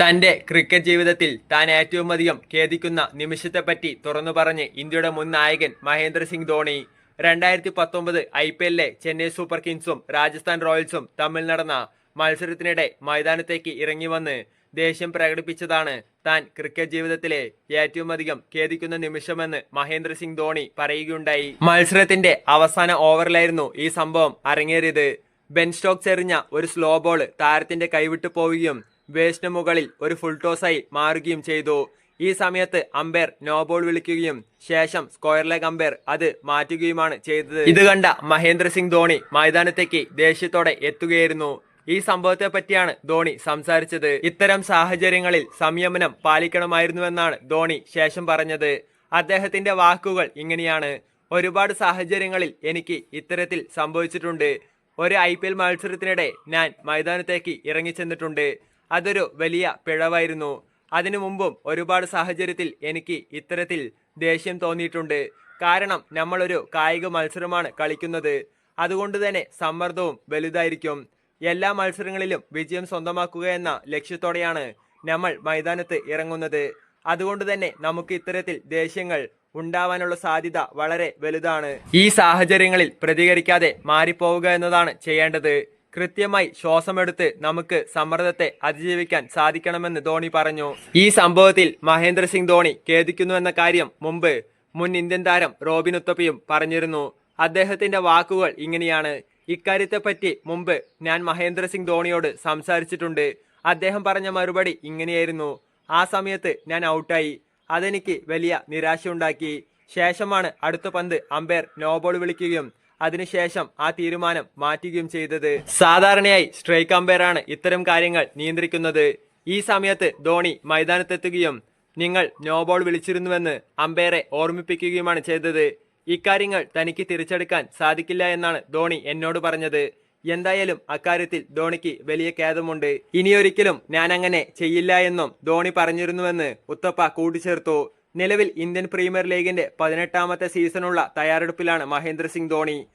തന്റെ ക്രിക്കറ്റ് ജീവിതത്തിൽ താൻ ഏറ്റവും അധികം ഖേദിക്കുന്ന നിമിഷത്തെപ്പറ്റി തുറന്നു പറഞ്ഞ് ഇന്ത്യയുടെ മുൻ നായകൻ മഹേന്ദ്ര സിംഗ് ധോണി. രണ്ടായിരത്തി പത്തൊമ്പത് ഐ പി എല്ലിലെ ചെന്നൈ സൂപ്പർ കിങ്സും രാജസ്ഥാൻ റോയൽസും തമ്മിൽ നടന്ന മത്സരത്തിനിടെ മൈതാനത്തേക്ക് ഇറങ്ങി വന്ന് ദേഷ്യം പ്രകടിപ്പിച്ചതാണ് താൻ ക്രിക്കറ്റ് ജീവിതത്തിലെ ഏറ്റവും അധികം ഖേദിക്കുന്ന നിമിഷമെന്ന് മഹേന്ദ്ര സിംഗ് ധോണി പറയുകയുണ്ടായി. മത്സരത്തിന്റെ അവസാന ഓവറിലായിരുന്നു ഈ സംഭവം അരങ്ങേറിയത്. ബെൻ സ്റ്റോക്സ് എറിഞ്ഞ ഒരു സ്ലോ ബോൾ താരത്തിന്റെ കൈവിട്ടു പോവുകയും വേസ്റ്റിന് മുകളിൽ ഒരു ഫുൾ ടോസായി മാറുകയും ചെയ്തു. ഈ സമയത്ത് അമ്പയർ നോ ബോൾ വിളിക്കുകയും ശേഷം സ്ക്വയർ ലെഗ് അമ്പയർ അത് മാറ്റുകയുമാണ് ചെയ്തത്. ഇത് കണ്ട മഹേന്ദ്ര സിംഗ് ധോണി മൈതാനത്തേക്ക് ദേഷ്യത്തോടെ എത്തുകയായിരുന്നു. ഈ സംഭവത്തെ പറ്റിയാണ് ധോണി സംസാരിച്ചത്. ഇത്തരം സാഹചര്യങ്ങളിൽ സംയമനം പാലിക്കണമായിരുന്നുവെന്നാണ് ധോണി ശേഷം പറഞ്ഞത്. അദ്ദേഹത്തിന്റെ വാക്കുകൾ ഇങ്ങനെയാണ്. ഒരുപാട് സാഹചര്യങ്ങളിൽ എനിക്ക് ഇത്തരത്തിൽ സംഭവിച്ചിട്ടുണ്ട്. ഒരു ഐ പി എൽ മത്സരത്തിനിടെ ഞാൻ മൈതാനത്തേക്ക് ഇറങ്ങിച്ചെന്നിട്ടുണ്ട്. അതൊരു വലിയ പിഴവായിരുന്നു. അതിനു മുമ്പും ഒരുപാട് സാഹചര്യത്തിൽ എനിക്ക് ഇത്തരത്തിൽ ദേഷ്യം തോന്നിയിട്ടുണ്ട്. കാരണം നമ്മളൊരു കായിക മത്സരമാണ് കളിക്കുന്നത്. അതുകൊണ്ട് തന്നെ സമ്മർദ്ദവും വലുതായിരിക്കും. എല്ലാ മത്സരങ്ങളിലും വിജയം സ്വന്തമാക്കുക എന്ന ലക്ഷ്യത്തോടെയാണ് നമ്മൾ മൈതാനത്ത് ഇറങ്ങുന്നത്. അതുകൊണ്ട് തന്നെ നമുക്ക് ഇത്തരത്തിൽ ദേഷ്യങ്ങൾ ഉണ്ടാവാനുള്ള സാധ്യത വളരെ വലുതാണ്. ഈ സാഹചര്യങ്ങളിൽ പ്രതികരിക്കാതെ മാറിപ്പോവുക എന്നതാണ് ചെയ്യേണ്ടത്. കൃത്യമായി ശ്വാസമെടുത്ത് നമുക്ക് സമ്മർദ്ദത്തെ അതിജീവിക്കാൻ സാധിക്കണമെന്ന് ധോണി പറഞ്ഞു. ഈ സംഭവത്തിൽ മഹേന്ദ്ര സിംഗ് ധോണി ഖേദിക്കുന്നുവെന്ന കാര്യം മുമ്പ് മുൻ ഇന്ത്യൻ താരം റോബിൻ ഉത്തപ്പയും പറഞ്ഞിരുന്നു. അദ്ദേഹത്തിന്റെ വാക്കുകൾ ഇങ്ങനെയാണ്. ഇക്കാര്യത്തെപ്പറ്റി മുമ്പ് ഞാൻ മഹേന്ദ്ര സിംഗ് ധോണിയോട് സംസാരിച്ചിട്ടുണ്ട്. അദ്ദേഹം പറഞ്ഞ മറുപടി ഇങ്ങനെയായിരുന്നു. ആ സമയത്ത് ഞാൻ ഔട്ടായി. അതെനിക്ക് വലിയ നിരാശയുണ്ടാക്കി. ശേഷമാണ് അടുത്ത പന്ത് അമ്പയർ നോബോൾ വിളിക്കുകയും അതിനുശേഷം ആ തീരുമാനം മാറ്റുകയും ചെയ്തത്. സാധാരണയായി സ്ട്രൈക്ക് അമ്പയറാണ് ഇത്തരം കാര്യങ്ങൾ നിയന്ത്രിക്കുന്നത്. ഈ സമയത്ത് ധോണി മൈതാനത്തെത്തുകയും നിങ്ങൾ നോ ബോൾ വിളിച്ചിരുന്നുവെന്ന് അമ്പയറെ ഓർമ്മിപ്പിക്കുകയുമാണ് ചെയ്തത്. ഇക്കാര്യങ്ങൾ തനിക്ക് തിരിച്ചെടുക്കാൻ സാധിക്കില്ല എന്നാണ് ധോണി എന്നോട് പറഞ്ഞത്. എന്തായാലും അക്കാര്യത്തിൽ ധോണിക്ക് വലിയ ഖേദമുണ്ട്. ഇനിയൊരിക്കലും ഞാൻ അങ്ങനെ ചെയ്യില്ല എന്നും ധോണി പറഞ്ഞിരുന്നുവെന്ന് ഉത്തപ്പ കൂട്ടിച്ചേർത്തു. നിലവിൽ ഇന്ത്യൻ പ്രീമിയർ ലീഗിന്റെ പതിനെട്ടാമത്തെ സീസണുള്ള തയ്യാറെടുപ്പിലാണ് മഹേന്ദ്ര സിംഗ് ധോണി.